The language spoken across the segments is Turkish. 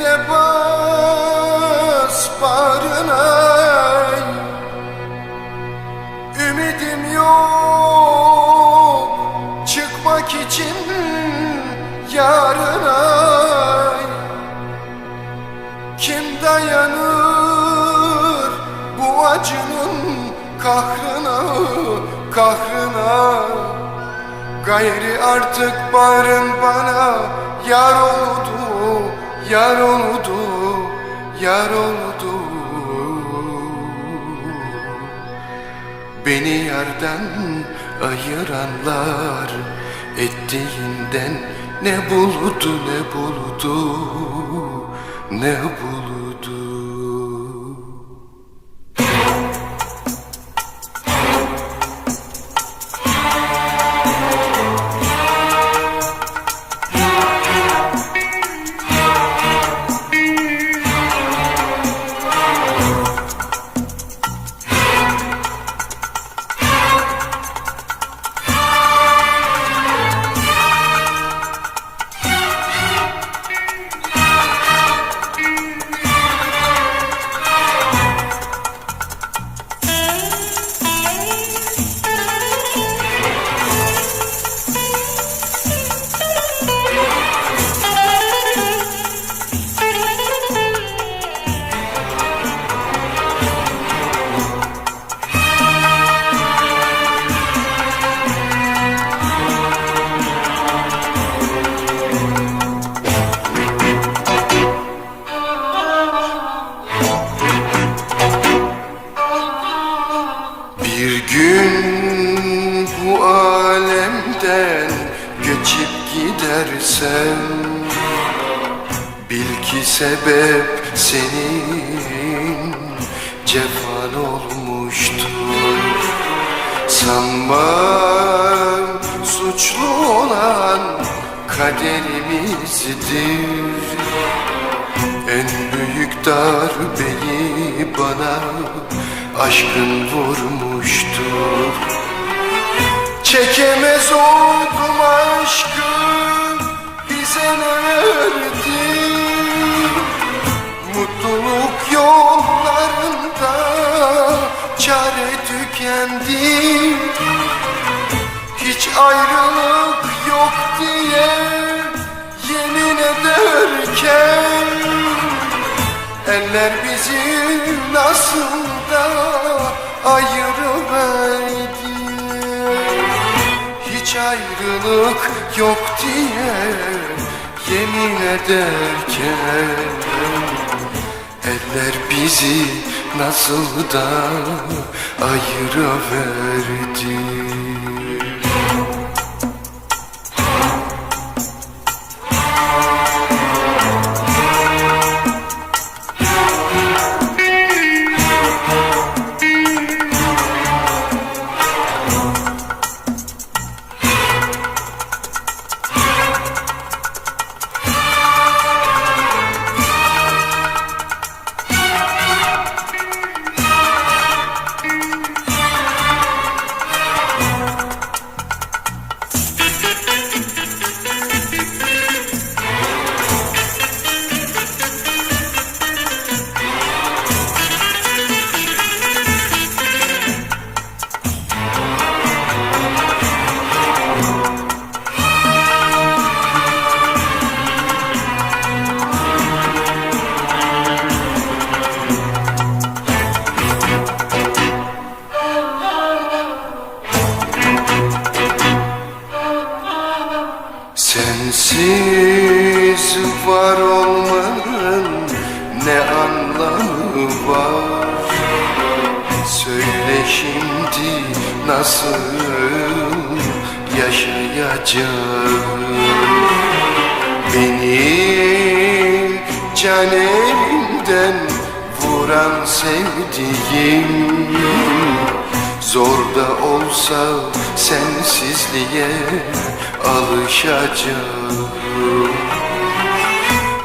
de bas bağrına Ümidim yok Çıkmak için yarına. Kim dayanır bu acının kahrına Kahrına? Gayri artık bağrın bana yar oldu, yar oldu, yar oldu. Beni yerden ayıranlar ettiğinden ne buldu ne buldu ne buldu. Göçüp gidersem Bil ki sebep senin cefan olmuştur. Sanma suçlu olan kaderimizdir. En büyük darbeyi bana aşkın vurmuştur Çekemez oldum aşkı bize ne verdi? Mutluluk yollarında çare tükendi. Hiç ayrılık yok diye yemin ederken Eller bizi nasıl da ayırıverdi Hiç ayrılık yok diye yemin ederken. Eller bizi nasıl da ayırıverdi nasıl yaşayacağım? Beni can elimden vuran sevdiğim Zor da olsa sensizliğe alışacağım.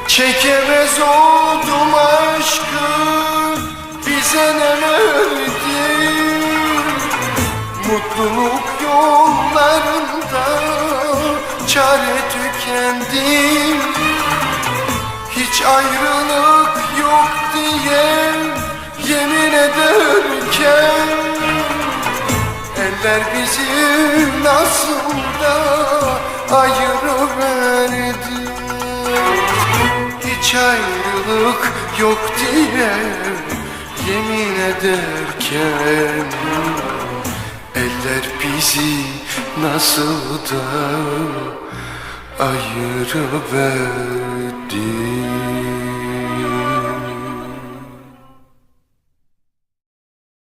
Çekemez oldum aşkı bize ne verdi Mutluluk yollarında çare tükendi Hiç ayrılık yok diye yemin ederken Eller bizi nasıl da ayırıverdi Hiç ayrılık yok diye yemin ederken Eller bizi nasıl da ayırıverdi